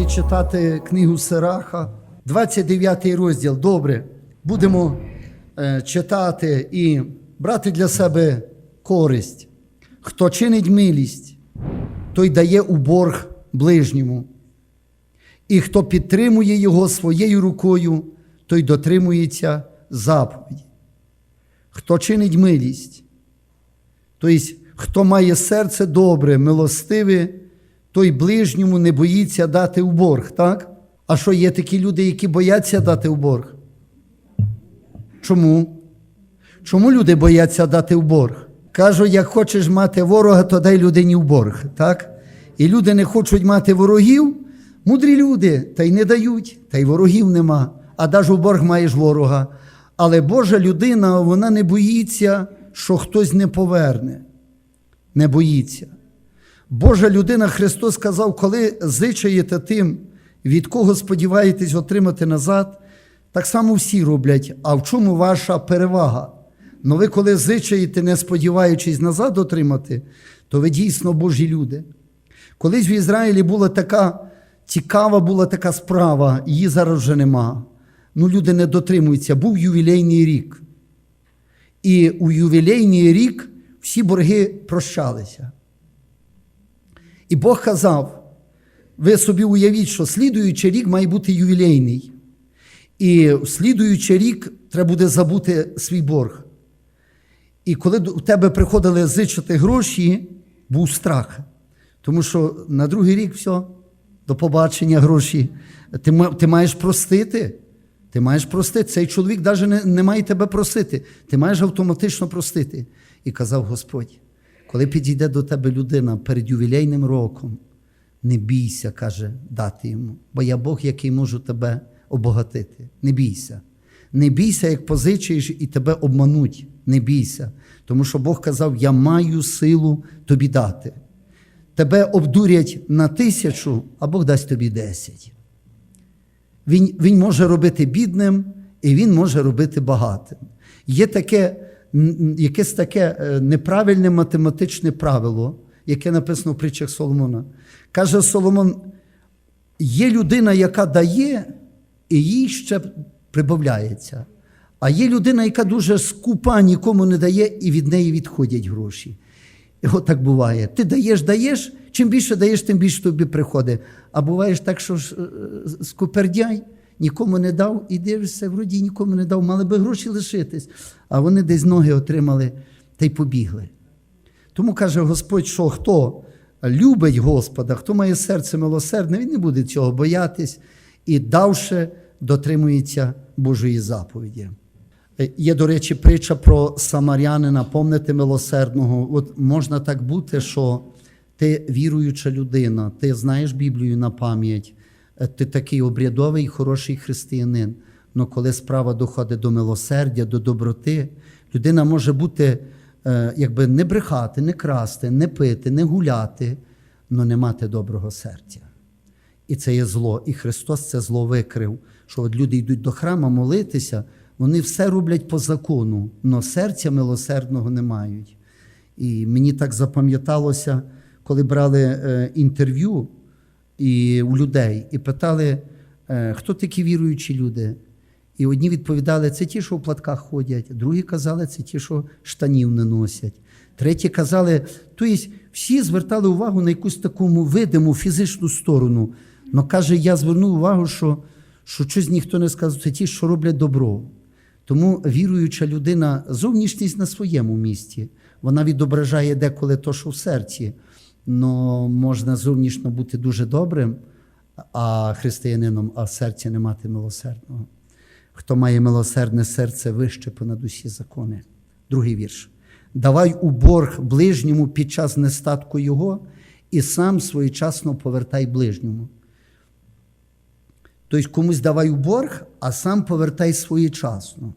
увазі читати книгу Сираха, 29 розділ. Добре, будемо е, читати і брати для себе користь. Хто чинить милість, той дає у борг ближньому. І хто підтримує його своєю рукою, той дотримується заповіді. Хто чинить милість, тобто, хто має серце добре, милостиве, той ближньому не боїться дати у борг, так? А що є такі люди, які бояться дати у борг? Чому? Чому люди бояться дати в борг? Кажу, як хочеш мати ворога, то дай людині в борг, так? І люди не хочуть мати ворогів, мудрі люди, та й не дають, та й ворогів нема. А даже в борг маєш ворога. Але Божа людина, вона не боїться, що хтось не поверне. Не боїться. Божа людина, Христос сказав, коли зичаєте тим, від кого сподіваєтесь отримати назад, так само всі роблять. А в чому ваша перевага? Ну ви коли зичаєте, не сподіваючись назад отримати, то ви дійсно Божі люди. Колись в Ізраїлі була така цікава була така справа, її зараз вже нема. Ну, люди не дотримуються. Був ювілейний рік. І у ювілейний рік всі борги прощалися. І Бог казав: ви собі уявіть, що слідуючий рік має бути ювілейний. І слідуючий рік треба буде забути свій борг. І коли у тебе приходили зичити гроші, був страх. Тому що на другий рік все, до побачення гроші. Ти, ти маєш простити. Ти маєш простити. Цей чоловік навіть не, не має тебе просити. Ти маєш автоматично простити. І казав Господь, коли підійде до тебе людина перед ювілейним роком, не бійся, каже, дати йому, бо я Бог, який можу тебе обогатити. Не бійся. Не бійся, як позичиш і тебе обмануть. Не бійся. Тому що Бог казав: Я маю силу тобі дати. Тебе обдурять на тисячу, а Бог дасть тобі десять. Він, він може робити бідним, і він може робити багатим. Є таке, якесь таке е, неправильне математичне правило, яке написано в притчах Соломона. Каже Соломон: є людина, яка дає, і їй ще прибавляється. А є людина, яка дуже скупа, нікому не дає, і від неї відходять гроші. І от так буває. Ти даєш, даєш, чим більше даєш, тим більше тобі приходить. А буває так, що е, е, скупердяй нікому не дав, і дивишся, вроді нікому не дав, мали би гроші лишитись, а вони десь ноги отримали та й побігли. Тому каже Господь, що хто любить Господа, хто має серце милосердне, він не буде цього боятись і давше дотримується Божої заповіді. Е, Є, до речі, притча про самарянина, помните милосердного. От можна так бути, що ти віруюча людина, ти знаєш Біблію на пам'ять, ти такий обрядовий, хороший християнин. Але коли справа доходить до милосердя, до доброти, людина може бути, е, якби не брехати, не красти, не пити, не гуляти, але не мати доброго серця. І це є зло. І Христос це зло викрив, що от люди йдуть до храма молитися, вони все роблять по закону, але серця милосердного не мають. І мені так запам'яталося, коли брали е, інтерв'ю і, у людей і питали, е, хто такі віруючі люди. І одні відповідали, це ті, що в платках ходять, другі казали, це ті, що штанів не носять. Треті казали, тобто всі звертали увагу на якусь таку видиму фізичну сторону. Но каже, я звернув увагу, що, що щось ніхто не сказав, це ті, що роблять добро. Тому віруюча людина, зовнішність на своєму місці, вона відображає деколи то, що в серці. Но можна зовнішньо бути дуже добрим, а християнином, а в серці не мати милосердного. Хто має милосердне серце вище понад усі закони. Другий вірш. Давай у борг ближньому під час нестатку його, і сам своєчасно повертай ближньому. Тобто комусь давай у борг, а сам повертай своєчасно.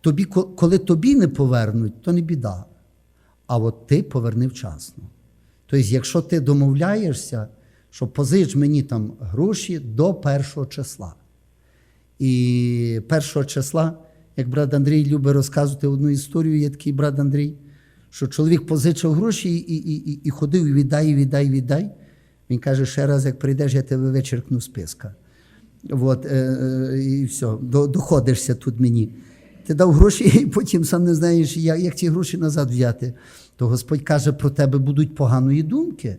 Тобі, коли тобі не повернуть, то не біда. А от ти поверни вчасно. Тобто, якщо ти домовляєшся, що позич мені там гроші до першого числа. І першого числа, як брат Андрій любить розказувати одну історію, є такий брат Андрій, що чоловік позичив гроші і, і, і, і ходив віддай, віддай, віддай. Він каже, ще раз, як прийдеш, я тебе вичеркну списка. От, е, е, і все, до, доходишся тут мені. Ти дав гроші, і потім сам не знаєш, як, як ці гроші назад взяти. То Господь каже, про тебе будуть поганої думки.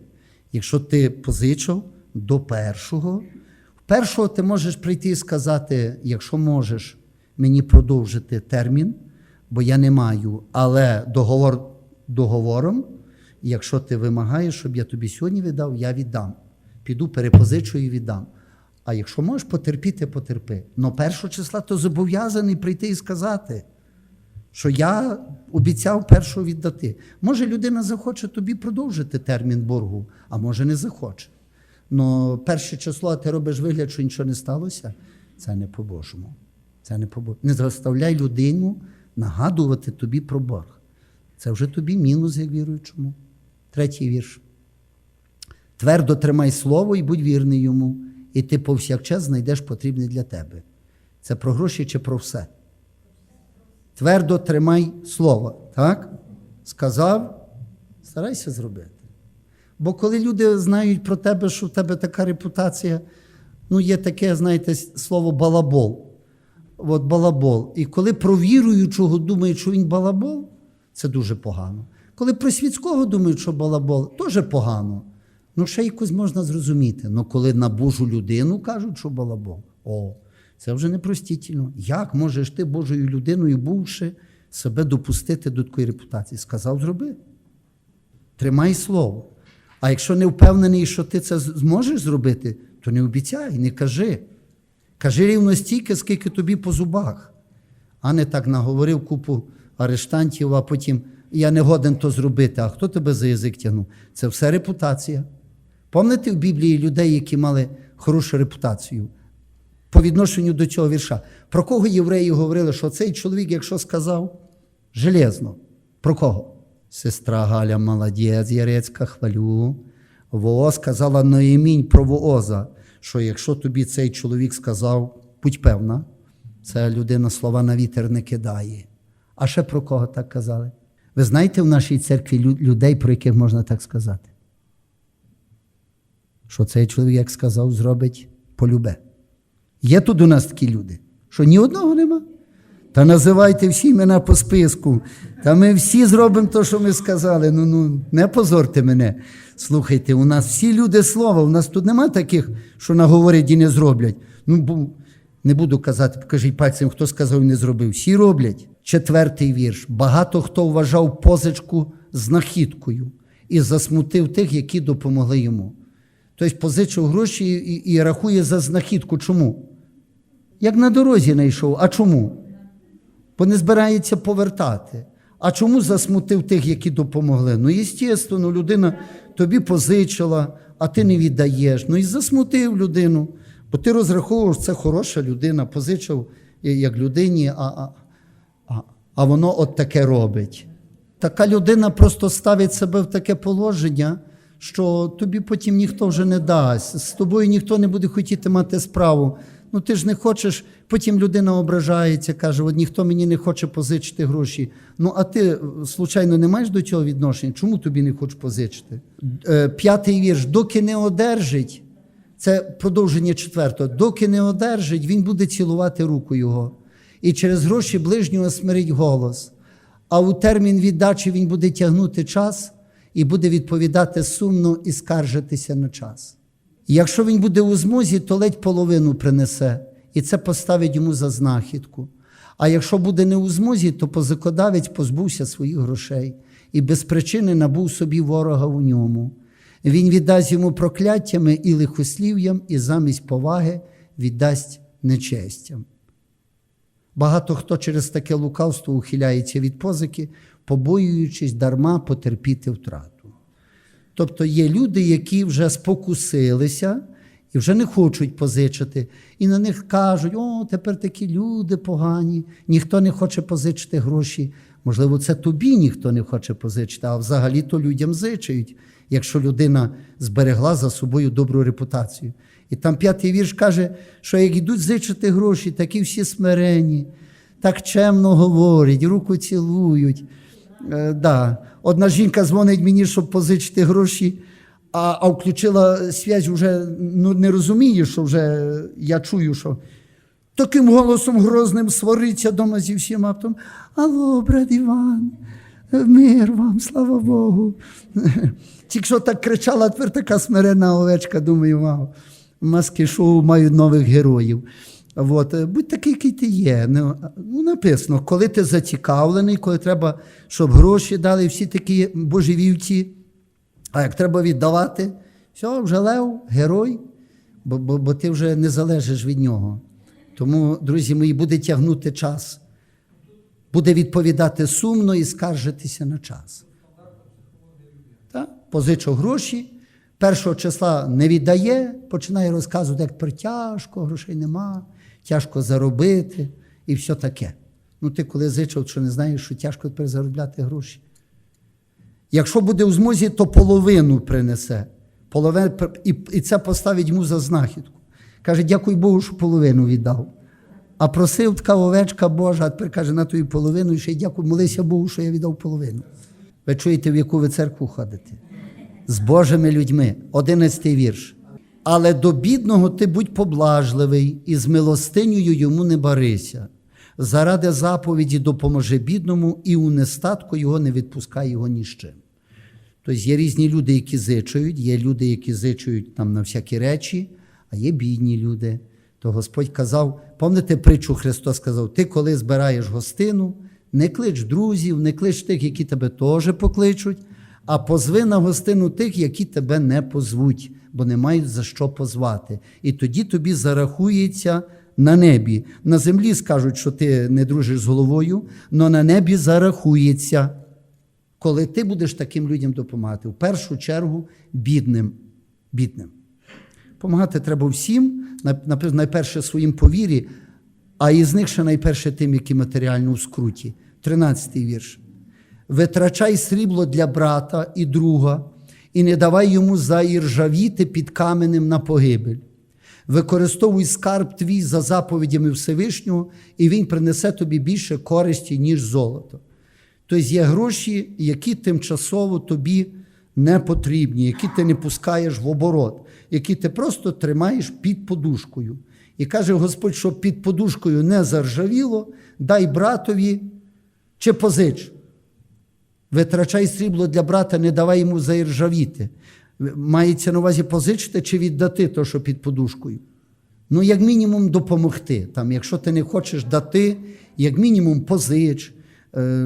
Якщо ти позичив до першого, першого ти можеш прийти і сказати, якщо можеш мені продовжити термін, бо я не маю, але договор договором, якщо ти вимагаєш, щоб я тобі сьогодні віддав, я віддам. Піду, перепозичу і віддам. А якщо можеш потерпіти, потерпи. Но першого числа то зобов'язаний прийти і сказати, що я обіцяв першого віддати. Може, людина захоче тобі продовжити термін боргу, а може не захоче. Но перше число, а ти робиш вигляд, що нічого не сталося, це не по-божому. Це не по Не заставляй людину нагадувати тобі про борг. Це вже тобі мінус, як віруючому. Третій вірш. Твердо тримай слово і будь вірний йому, і ти повсякчас знайдеш потрібне для тебе. Це про гроші чи про все? Твердо тримай слово. Так? Сказав, старайся зробити. Бо коли люди знають про тебе, що в тебе така репутація, ну є таке, знаєте, слово балабол. От балабол. І коли про віруючого думають, що він балабол, це дуже погано. Коли про світського думають, що балабол, теж погано. Ну, ще якось можна зрозуміти. Ну, коли на Божу людину кажуть, що балабол, о, це вже непростительно. Як можеш ти Божою людиною, бувши, себе допустити до такої репутації? Сказав, зроби. Тримай слово. А якщо не впевнений, що ти це зможеш зробити, то не обіцяй, не кажи. Кажи рівно стільки, скільки тобі по зубах, а не так наговорив купу арештантів, а потім я не годен то зробити. А хто тебе за язик тягнув? Це все репутація. Пам'ятаєте в Біблії людей, які мали хорошу репутацію по відношенню до цього вірша? Про кого євреї говорили, що цей чоловік, якщо сказав, железно. Про кого? Сестра Галя молодець, Ярецька, хвалю. Вооз сказала Ноємінь про Вооза, що якщо тобі цей чоловік сказав, будь певна, це людина слова на вітер не кидає. А ще про кого так казали? Ви знаєте в нашій церкві людей, про яких можна так сказати? Що цей чоловік, як сказав, зробить полюбе. Є тут у нас такі люди, що ні одного нема. Та називайте всі імена по списку. Та ми всі зробимо те, що ми сказали. Ну, ну, не позорте мене. Слухайте, у нас всі люди слова, у нас тут нема таких, що наговорять і не зроблять. Ну, не буду казати, покажіть пальцем, хто сказав і не зробив. Всі роблять. Четвертий вірш. Багато хто вважав позичку знахідкою і засмутив тих, які допомогли йому. Тобто позичив гроші і, і рахує за знахідку. Чому? Як на дорозі знайшов. А чому? Бо не збирається повертати. А чому засмутив тих, які допомогли? Ну, естественно, людина тобі позичила, а ти не віддаєш. Ну і засмутив людину. Бо ти розраховував, що це хороша людина, позичив як людині, а, а, а, а воно от таке робить. Така людина просто ставить себе в таке положення, що тобі потім ніхто вже не дасть. З тобою ніхто не буде хотіти мати справу. Ну ти ж не хочеш, потім людина ображається, каже, от ніхто мені не хоче позичити гроші. Ну, а ти, случайно, не маєш до цього відношення? Чому тобі не хочеш позичити? Е, П'ятий вірш, доки не одержить, це продовження четвертого, доки не одержить, він буде цілувати руку його. І через гроші ближнього смирить голос. А у термін віддачі він буде тягнути час і буде відповідати сумно і скаржитися на час. Якщо він буде у змозі, то ледь половину принесе, і це поставить йому за знахідку. А якщо буде не у змозі, то позакодавець позбувся своїх грошей і без причини набув собі ворога у ньому. Він віддасть йому прокляттями і лихослів'ям, і замість поваги віддасть нечестям. Багато хто через таке лукавство ухиляється від позики, побоюючись дарма потерпіти втрату. Тобто є люди, які вже спокусилися і вже не хочуть позичити. І на них кажуть, о, тепер такі люди погані, ніхто не хоче позичити гроші. Можливо, це тобі ніхто не хоче позичити, а взагалі-то людям зичають, якщо людина зберегла за собою добру репутацію. І там п'ятий вірш каже, що як йдуть зичити гроші, такі всі смирені, так чемно говорять, руку цілують. Е, да. Одна жінка дзвонить мені, щоб позичити гроші, а, а включила связь вже ну, не розуміє, що вже я чую, що таким голосом грозним свариться дома зі всіма. Потім, Алло, брат Іван, мир вам, слава Богу. Тільки що так кричала, тепер така смирена овечка, думаю, вау, маски шоу мають нових героїв. От, е, будь такий, який ти є. Ну, ну, написано, коли ти зацікавлений, коли треба, щоб гроші дали, всі такі божевівці. А як треба віддавати, все, вже лев, герой, бо, бо, бо ти вже не залежиш від нього. Тому, друзі мої, буде тягнути час, буде відповідати сумно і скаржитися на час. Так? Позичив гроші, першого числа не віддає, починає розказувати, як тепер тяжко, грошей нема, тяжко заробити і все таке. Ну, ти коли зичив, що не знаєш, що тяжко тепер заробляти гроші. Якщо буде у змозі, то половину принесе. Половину, і, це поставить йому за знахідку. Каже, дякуй Богу, що половину віддав. А просив така овечка Божа, а тепер каже, на твою половину, і ще дякую, молися Богу, що я віддав половину. Ви чуєте, в яку ви церкву ходите? З Божими людьми. Одинадцятий вірш. Але до бідного ти будь поблажливий, і з милостинею йому не барися. Заради заповіді допоможи бідному, і у нестатку його не відпускай його ні з чим. Тобто є різні люди, які зичують, є люди, які зичують там на всякі речі, а є бідні люди. То Господь казав, пам'ятаєте притчу Христос сказав: ти, коли збираєш гостину, не клич друзів, не клич тих, які тебе теж покличуть, а позви на гостину тих, які тебе не позвуть, бо не мають за що позвати. І тоді тобі зарахується на небі. На землі скажуть, що ти не дружиш з головою, але на небі зарахується коли ти будеш таким людям допомагати. В першу чергу бідним. бідним. Помагати треба всім, найперше своїм по вірі, а із них ще найперше тим, які матеріально у скруті. 13-й вірш. Витрачай срібло для брата і друга, і не давай йому заіржавіти під каменем на погибель. Використовуй скарб твій за заповідями Всевишнього, і він принесе тобі більше користі, ніж золото. Тобто є гроші, які тимчасово тобі не потрібні, які ти не пускаєш в оборот, які ти просто тримаєш під подушкою. І каже Господь, щоб під подушкою не заржавіло, дай братові чи позич. Витрачай срібло для брата, не давай йому заіржавіти. Мається на увазі позичити чи віддати то, що під подушкою. Ну, як мінімум, допомогти. Там, Якщо ти не хочеш дати, як мінімум позич.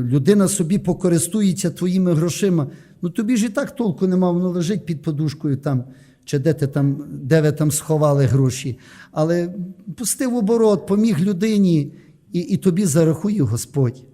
Людина собі покористується твоїми грошима. Ну тобі ж і так толку нема, воно лежить під подушкою там, чи де ти там, де ви там сховали гроші. Але пустив оборот, поміг людині, і і тобі зарахує Господь.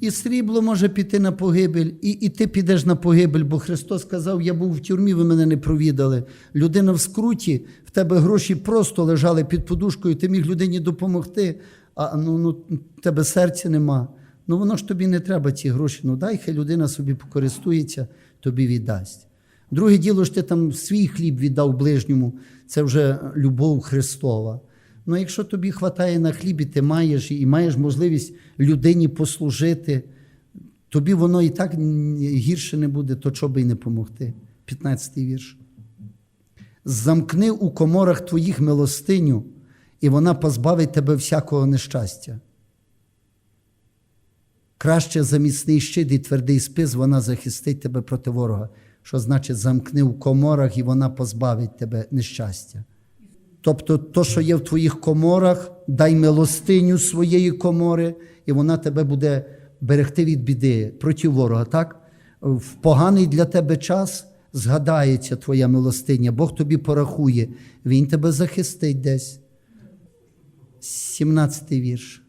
І срібло може піти на погибель, і і ти підеш на погибель, бо Христос сказав: Я був в тюрмі, ви мене не провідали. Людина в скруті, в тебе гроші просто лежали під подушкою, ти міг людині допомогти, а ну, ну тебе серця нема. Ну воно ж тобі не треба ці гроші. Ну дай, хай людина собі покористується, тобі віддасть. Друге діло ж ти там свій хліб віддав ближньому, це вже любов Христова. Ну, якщо тобі вистачає на хліб, і ти маєш і маєш можливість людині послужити, тобі воно і так гірше не буде, то чого би й не помогти. 15-й вірш. Замкни у коморах твоїх милостиню, і вона позбавить тебе всякого нещастя. Краще за міцний щит і твердий спис вона захистить тебе проти ворога, що значить замкни в коморах і вона позбавить тебе нещастя. Тобто, то, що є в твоїх коморах, дай милостиню своєї комори, і вона тебе буде берегти від біди проти ворога. так? В поганий для тебе час згадається твоя милостиня, Бог тобі порахує, Він тебе захистить десь. 17 вірш.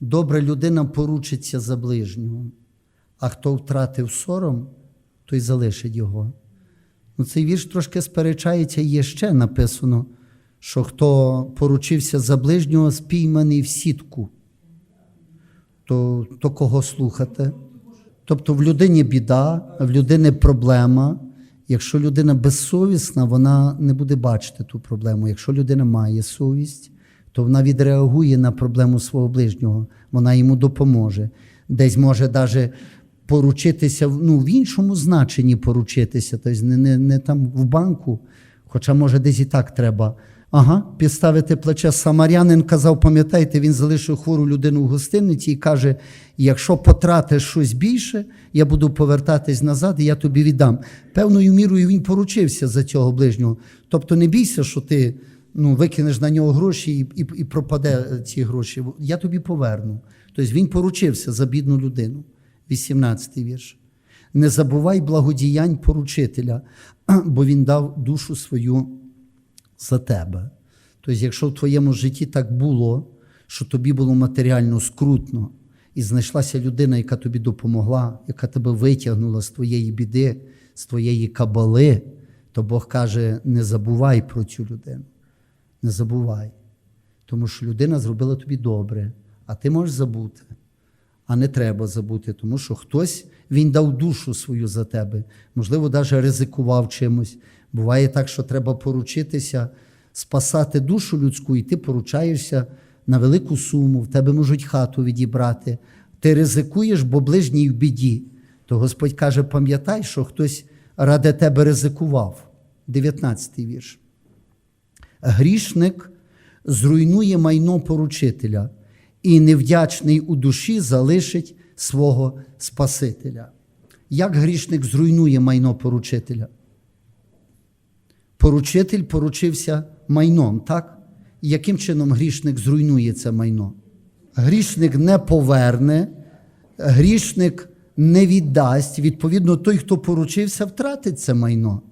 Добра людина поручиться за ближнього, а хто втратив сором, той залишить його. Ну, Цей вірш трошки сперечається, є ще написано, що хто поручився за ближнього, спійманий в сітку, то, то кого слухати? Тобто в людині біда, в людини проблема. Якщо людина безсовісна, вона не буде бачити ту проблему. Якщо людина має совість, то вона відреагує на проблему свого ближнього, вона йому допоможе. Десь може навіть поручитися ну, в іншому значенні поручитися, тобто не, не, не там в банку, хоча може десь і так треба. Ага, підставити плече. Самарянин казав, пам'ятаєте, він залишив хвору людину в гостиниці і каже: якщо потратиш щось більше, я буду повертатись назад і я тобі віддам. Певною мірою він поручився за цього ближнього. Тобто не бійся, що ти ну, викинеш на нього гроші і, і, і пропаде ці гроші. Я тобі поверну. Тобто він поручився за бідну людину. 18 вірш. Не забувай благодіянь поручителя, бо він дав душу свою за тебе. Тобто, якщо в твоєму житті так було, що тобі було матеріально скрутно, і знайшлася людина, яка тобі допомогла, яка тебе витягнула з твоєї біди, з твоєї кабали, то Бог каже: не забувай про цю людину. Не забувай. Тому що людина зробила тобі добре, а ти можеш забути. А не треба забути, тому що хтось він дав душу свою за тебе, можливо, навіть ризикував чимось. Буває так, що треба поручитися, спасати душу людську, і ти поручаєшся на велику суму, в тебе можуть хату відібрати. Ти ризикуєш, бо ближній в біді. То Господь каже: пам'ятай, що хтось ради тебе ризикував. 19 вірш. Грішник зруйнує майно поручителя, і невдячний у душі залишить свого Спасителя. Як грішник зруйнує майно поручителя? Поручитель поручився майном, так? Яким чином грішник зруйнує це майно? Грішник не поверне, грішник не віддасть. Відповідно, той, хто поручився, втратить це майно,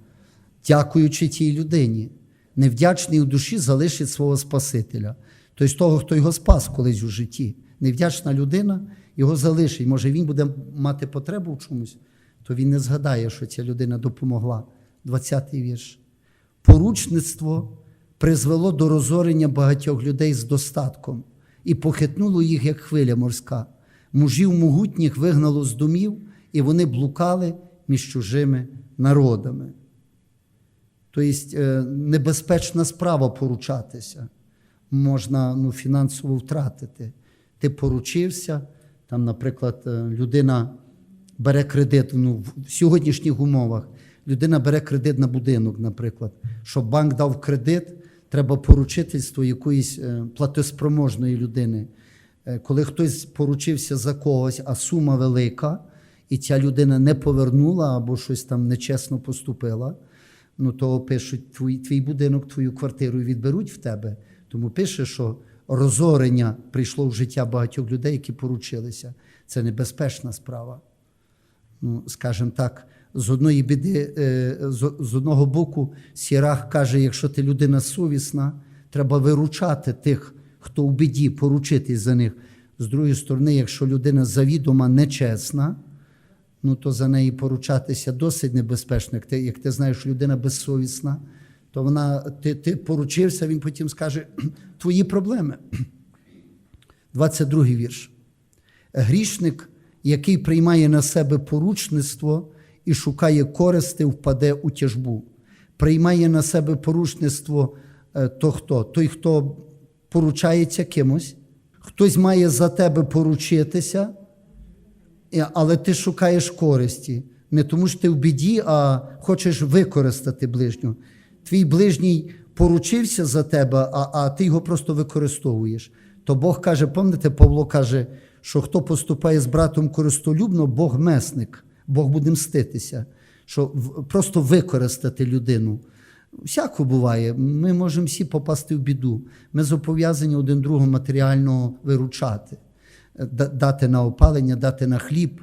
дякуючи тій людині. Невдячний у душі залишить свого Спасителя. Тобто того, хто його спас колись у житті. Невдячна людина його залишить. Може, він буде мати потребу в чомусь, то він не згадає, що ця людина допомогла. 20-й вірш. Поручництво призвело до розорення багатьох людей з достатком і похитнуло їх, як хвиля морська. Мужів могутніх вигнало з домів, і вони блукали між чужими народами. Тобто е, небезпечна справа поручатися. Можна ну, фінансово втратити. Ти поручився, там, наприклад, е, людина бере кредит ну, в сьогоднішніх умовах. Людина бере кредит на будинок, наприклад. Щоб банк дав кредит, треба поручительство якоїсь е, платоспроможної людини. Е, Коли хтось поручився за когось, а сума велика, і ця людина не повернула або щось там нечесно поступила, ну то пишуть, твій, твій будинок, твою квартиру відберуть в тебе. Тому пише, що розорення прийшло в життя багатьох людей, які поручилися. Це небезпечна справа. Ну, скажімо так, з одної біди, е, з одного боку, Сірах каже, якщо ти людина совісна, треба виручати тих, хто в біді, поручитись за них. З другої сторони, якщо людина завідома нечесна, ну то за неї поручатися досить небезпечно. Як ти, як ти знаєш, людина безсовісна, то вона ти, ти поручився, він потім скаже твої проблеми. 22 вірш. Грішник, який приймає на себе поручництво і шукає користи, впаде у тяжбу. Приймає на себе поручництво е, то хто? Той, хто поручається кимось, хтось має за тебе поручитися, але ти шукаєш користі. Не тому що ти в біді, а хочеш використати ближнього. Твій ближній поручився за тебе, а, а ти його просто використовуєш. То Бог каже, пам'ятаєте, Павло каже, що хто поступає з братом користолюбно, Бог месник, Бог буде мститися, що просто використати людину. Всяко буває, ми можемо всі попасти в біду. Ми зобов'язані один другого матеріально виручати, дати на опалення, дати на хліб.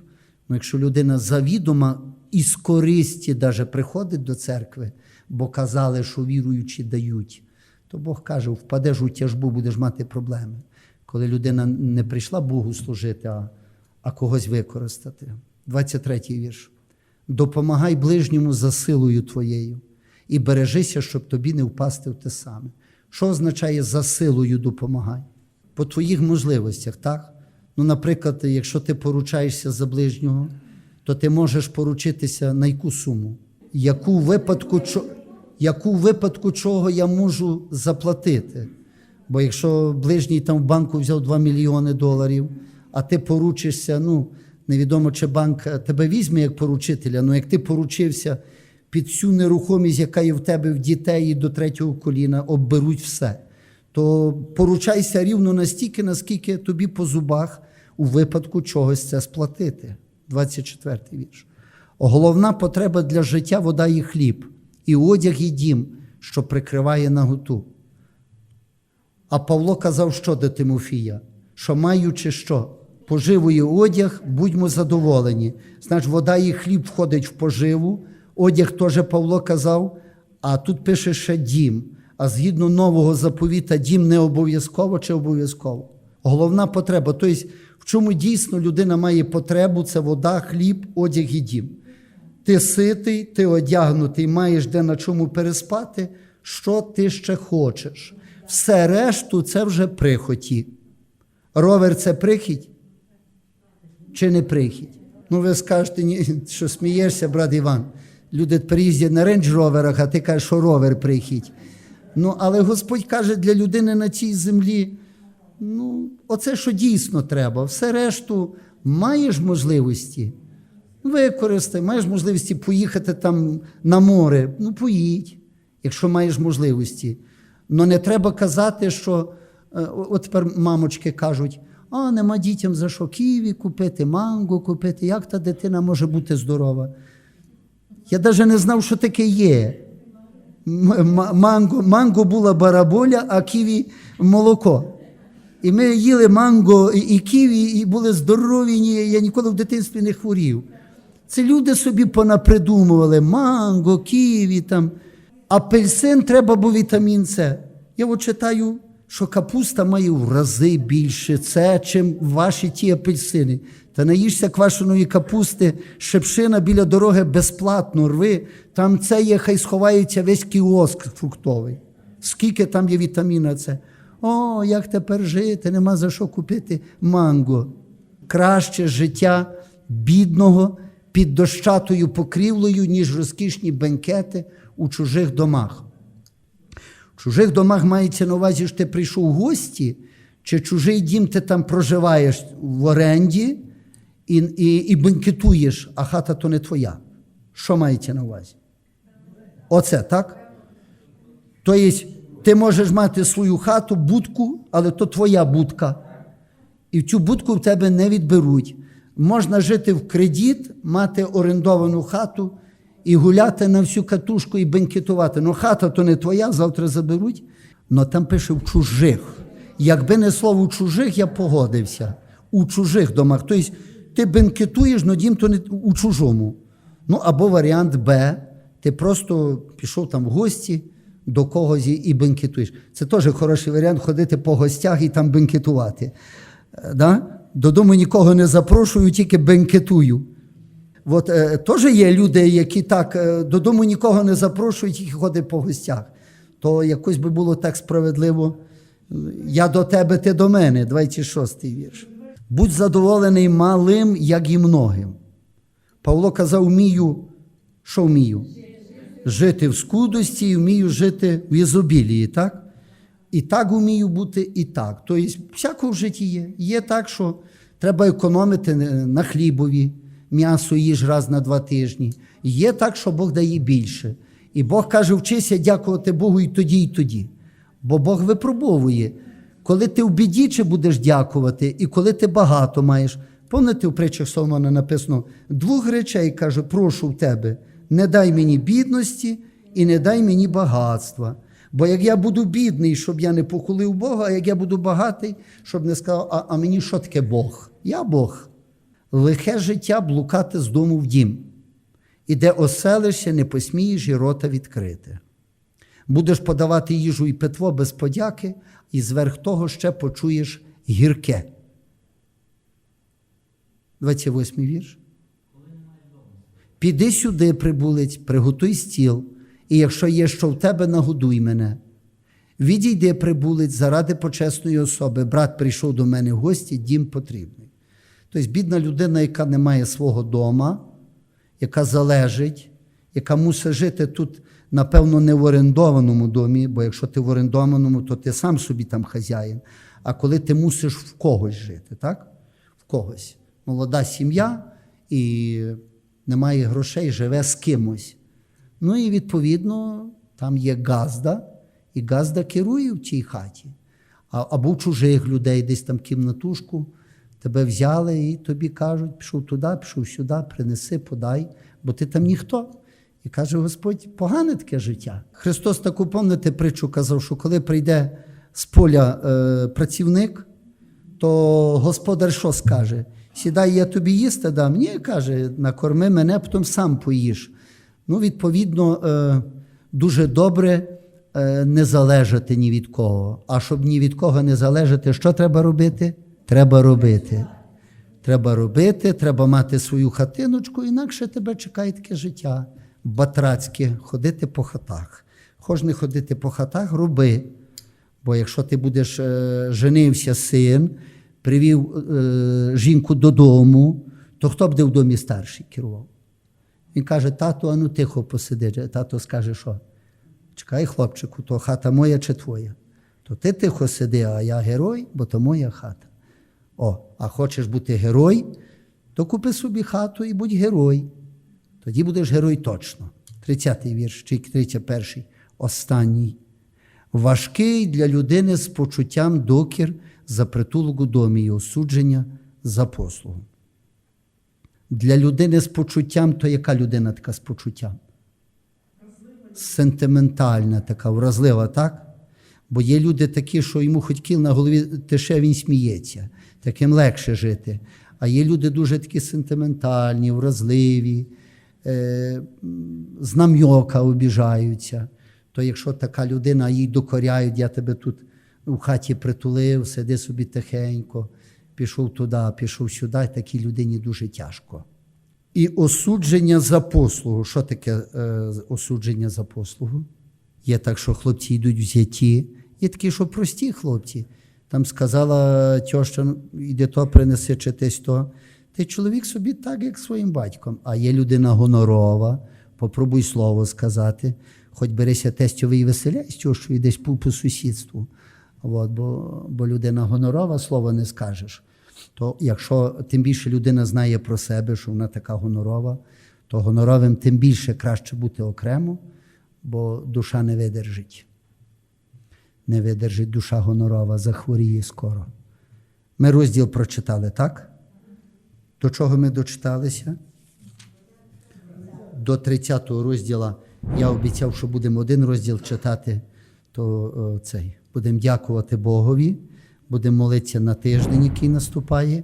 Ну, якщо людина завідома і з користі даже приходить до церкви, бо казали, що віруючі дають, то Бог каже, впадеш у тяжбу, будеш мати проблеми. Коли людина не прийшла Богу служити, а, а когось використати. 23 вірш. Допомагай ближньому за силою твоєю і бережися, щоб тобі не впасти в те саме. Що означає за силою допомагай? По твоїх можливостях, так? Ну, наприклад, якщо ти поручаєшся за ближнього, то ти можеш поручитися на яку суму? Яку випадку, яку випадку чого я можу заплатити? Бо якщо ближній там в банку взяв 2 мільйони доларів, а ти поручишся, ну, Невідомо, чи банк е, тебе візьме як поручителя, але як ти поручився під всю нерухомість, яка є в тебе в дітей і до третього коліна, обберуть все. То поручайся рівно настільки, наскільки тобі по зубах у випадку чогось це сплатити. 24 вірш. Головна потреба для життя вода і хліб, і одяг, і дім, що прикриває наготу. А Павло казав, що до Тимофія? Що маючи що? Поживу одяг, будьмо задоволені. Значить, вода і хліб входить в поживу, одяг теж Павло казав, а тут пише ще дім. А згідно нового заповіта, дім не обов'язково чи обов'язково. Головна потреба. Тобто, в чому дійсно людина має потребу, це вода, хліб, одяг і дім. Ти ситий, ти одягнутий, маєш де на чому переспати, що ти ще хочеш. Все решту це вже прихоті. Ровер це прихідь чи не прихідь? Ну, ви скажете, ні, що смієшся, брат Іван. Люди приїздять на рейндж-роверах, а ти кажеш, що ровер прихідь. Ну, але Господь каже, для людини на цій землі, ну, оце що дійсно треба. Все решту маєш можливості. Використай, маєш можливості поїхати там на море. Ну, поїдь, якщо маєш можливості. Ну не треба казати, що е, от тепер мамочки кажуть, а нема дітям за що ківі купити, манго купити. Як та дитина може бути здорова? Я навіть не знав, що таке є. Манго, манго була бараболя, а ківі молоко. І ми їли манго і, ківі, і були здорові. Я ніколи в дитинстві не хворів. Це люди собі понапридумували манго, ківі там. Апельсин треба, бо вітамін С. Я от читаю, що капуста має в рази більше С, чим ваші ті апельсини. Та наїшся квашеної капусти, шепшина біля дороги безплатно рви. Там це є, хай сховається весь кіоск фруктовий. Скільки там є вітаміна С. О, як тепер жити, нема за що купити манго. Краще життя бідного під дощатою покрівлею, ніж розкішні бенкети у чужих домах. Чужих домах мається на увазі, що ти прийшов в гості, чи чужий дім ти там проживаєш в оренді і, і, і бенкетуєш, а хата то не твоя. Що мається на увазі? Оце, так? Тобто, ти можеш мати свою хату, будку, але то твоя будка. І в цю будку в тебе не відберуть. Можна жити в кредит, мати орендовану хату і гуляти на всю катушку і бенкетувати. Ну, хата то не твоя, завтра заберуть. Ну там пише в чужих. Якби не слово чужих, я погодився. У чужих домах. Тобто ти бенкетуєш, але дім то не у чужому. Ну або варіант Б. Ти просто пішов там в гості до когось і- і бенкетуєш. Це теж хороший варіант ходити по гостях і там бенкетувати. Е, Да? Додому нікого не запрошую, тільки бенкетую. От е, теж є люди, які так е, додому нікого не запрошують, тільки ходять по гостях. То якось би було так справедливо. Я до тебе, ти до мене, 26 вірш. Будь задоволений малим, як і многим. Павло казав, вмію, що вмію? Жити в скудості і вмію жити в ізобілії, так? І так вмію бути, і так. Тобто, всяко в житті є. Є так, що треба економити на хлібові, м'ясо їж раз на два тижні. Є так, що Бог дає більше. І Бог каже, вчися дякувати Богу і тоді, і тоді. Бо Бог випробовує. Коли ти в біді чи будеш дякувати, і коли ти багато маєш. Пам'ятаєте, у притчах Соломона написано: двох речей каже, прошу в тебе, не дай мені бідності і не дай мені багатства. Бо як я буду бідний, щоб я не похулив Бога, а як я буду багатий, щоб не сказав, а, а мені що таке Бог? Я Бог. Лихе життя блукати з дому в дім. І де оселишся, не посмієш і рота відкрити. Будеш подавати їжу і питво без подяки, і зверх того ще почуєш гірке. 28 вірш. Піди сюди, прибулець, приготуй стіл, і якщо є що в тебе, нагодуй мене. Відійди, прибулець, заради почесної особи. Брат прийшов до мене в гості, дім потрібний. Тобто, бідна людина, яка не має свого дома, яка залежить, яка мусить жити тут, напевно, не в орендованому домі, бо якщо ти в орендованому, то ти сам собі там хазяїн. А коли ти мусиш в когось жити, так? В когось, молода сім'я і немає грошей, живе з кимось. Ну і відповідно там є газда, і газда керує в тій хаті. А, або чужих людей, десь там кімнатушку, тебе взяли і тобі кажуть, пішов туди, пішов сюди, принеси, подай, бо ти там ніхто. І каже Господь, погане таке життя. Христос таку, пам'ятаєте, притчу казав, що коли прийде з поля е, працівник, то господар що скаже? Сідай, я тобі їсти дам. Ні, каже, накорми мене, потім сам поїш. Ну, відповідно, е, дуже добре е, не залежати ні від кого. А щоб ні від кого не залежати, що треба робити? Треба робити. Треба робити, треба мати свою хатиночку, інакше тебе чекає таке життя батрацьке, ходити по хатах. Хоч не ходити по хатах, роби. Бо якщо ти будеш е, женився син, привів е, жінку додому, то хто буде в домі старший керував? Він каже: тату, а ну тихо посиди. Тато скаже, що? Чекай, хлопчику, то хата моя чи твоя? То ти тихо сиди, а я герой, бо то моя хата. О, а хочеш бути герой, то купи собі хату і будь герой. Тоді будеш герой точно. 30-й вірш, чи 31-й, останній. Важкий для людини з почуттям докір за притулок у домі і осудження за послугу. Для людини з почуттям, то яка людина така з почуттям? Сентиментальна така, вразлива, так? Бо є люди такі, що йому хоч кіл на голові тише, він сміється, таким легше жити. А є люди дуже такі сентиментальні, вразливі, е, знам'йока обіжаються. То якщо така людина їй докоряють, я тебе тут в хаті притулив, сиди собі тихенько, пішов туди, пішов сюди, такій людині дуже тяжко. І осудження за послугу. Що таке е, осудження за послугу? Є так, що хлопці йдуть взяті. Є такі, що прості хлопці. Там сказала тьоща, «Ну, іди то принеси чи тесь то. Ти чоловік собі так, як своїм батьком. А є людина гонорова, попробуй слово сказати. Хоч берися тестьовий і веселяй з цього, що йдеш по, по сусідству. От, бо, бо людина гонорова, слова не скажеш. То якщо тим більше людина знає про себе, що вона така гонорова, то гоноровим тим більше краще бути окремо, бо душа не видержить. Не видержить душа гонорова, захворіє скоро. Ми розділ прочитали, так? До чого ми дочиталися? До 30 розділа я обіцяв, що будемо один розділ читати, то цей. Будемо дякувати Богові, будемо молитися на тиждень, який наступає.